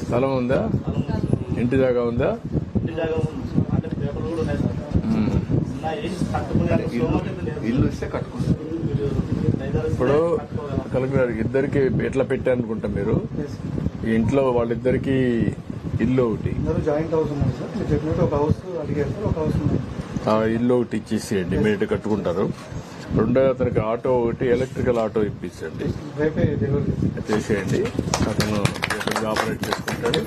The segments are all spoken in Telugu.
స్థలం ఉందా? ఇంటి దాకా ఉందా. ఇల్లు ఇస్తే కట్టుకుంటారు ఇప్పుడు. కలెక్టర్ గారు ఇద్దరికి ఎట్లా పెట్టారనుకుంటా మీరు? ఈ ఇంట్లో వాళ్ళిద్దరికి ఇల్లు ఒకటి. జాయింట్ హౌస్ ఉన్నాయి సార్. మీరు చెప్పినట్టు ఒక హౌస్ అడిగారు సార్. ఒక హౌస్ ఉంది. ఆ ఇల్లు ఒకటి ఇచ్చేసేయండి. మీరు కట్టుకుంటారు. రెండో అతనికి ఆటో ఒకటి ఎలక్ట్రికల్ ఆటో ఇప్పించండి. చేసేయండి. అతను ఆపరేట్ చేసుకుంటాడు.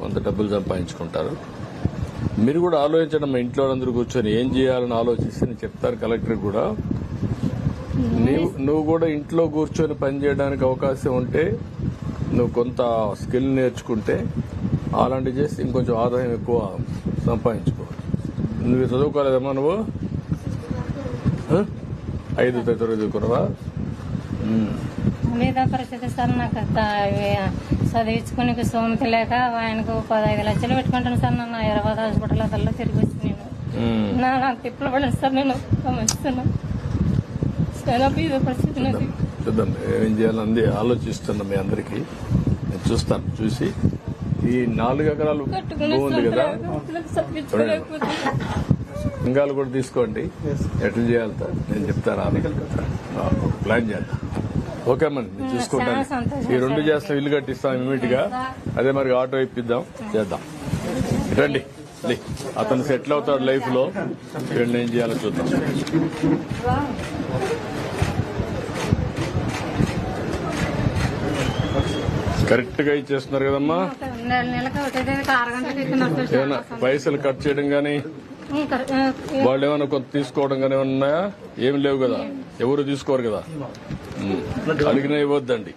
కొంత డబ్బులు సంపాదించుకుంటారు. మీరు కూడా ఆలోచించండి మా ఇంట్లో అందరూ కూర్చొని ఏం చేయాలని ఆలోచిస్తే నేను చెప్తాను కలెక్టర్ కూడా. నీవు నువ్వు కూడా ఇంట్లో కూర్చొని పని చేయడానికి అవకాశం ఉంటే నువ్వు కొంత స్కిల్ నేర్చుకుంటే అలాంటివి చేస్తే ఇంకొంచెం ఆదాయం ఎక్కువ సంపాదించుకో నువ్వు చదువుకోలేదమ్మా నువ్వు? ఐదు తరగతి చదువుకున్నావా ఉమ్. మీద పరిస్థితి సార్ నాకు చదివించుకునే స్తోమత లేక ఆయనకు పదహైదు లక్షలు పెట్టుకుంటాను సార్ నన్ను. ఇరవై హాస్పిటల్ అతల్లో తిరిగి వచ్చి నేను. నా నాకు తిప్పలు పడిన సార్ నేను. గమనిస్తున్నా చాలా బీద పరిస్థితి చూద్దాం ఏం చేయాలని ఆలోచిస్తున్నా మీ అందరికి. నేను చూస్తాను చూసి. ఈ నాలుగు ఎకరాలు ఉంది కదా. ఇంగాలు కూడా తీసుకోండి. ఎట్లా చేయాలి? నేను చెప్తాను. ప్లాన్ చేద్దాం. ఓకే అమ్మా నేను చూసుకుంటాను ఈ రెండు చేస్తాం ఇల్లు కట్టిస్తాం ఇమీడియట్గా అదే మరి ఆటో ఇప్పిద్దాం చేద్దాం. రండి లే. అతను సెటిల్ అవుతాడు లైఫ్లో ఏం చేయాలో చూద్దాం. కరెక్ట్గా ఇచ్చేస్తున్నారు కదమ్మా? పైసలు కట్ చేయడం గానీ వాళ్ళు ఏమైనా కొంత తీసుకోవడం కానీ ఉన్నాయా? ఏమి లేవు కదా. ఎవరు తీసుకోరు కదా. అడిగినా ఇవ్వద్దండి.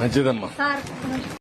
మంచిదమ్మా. సార్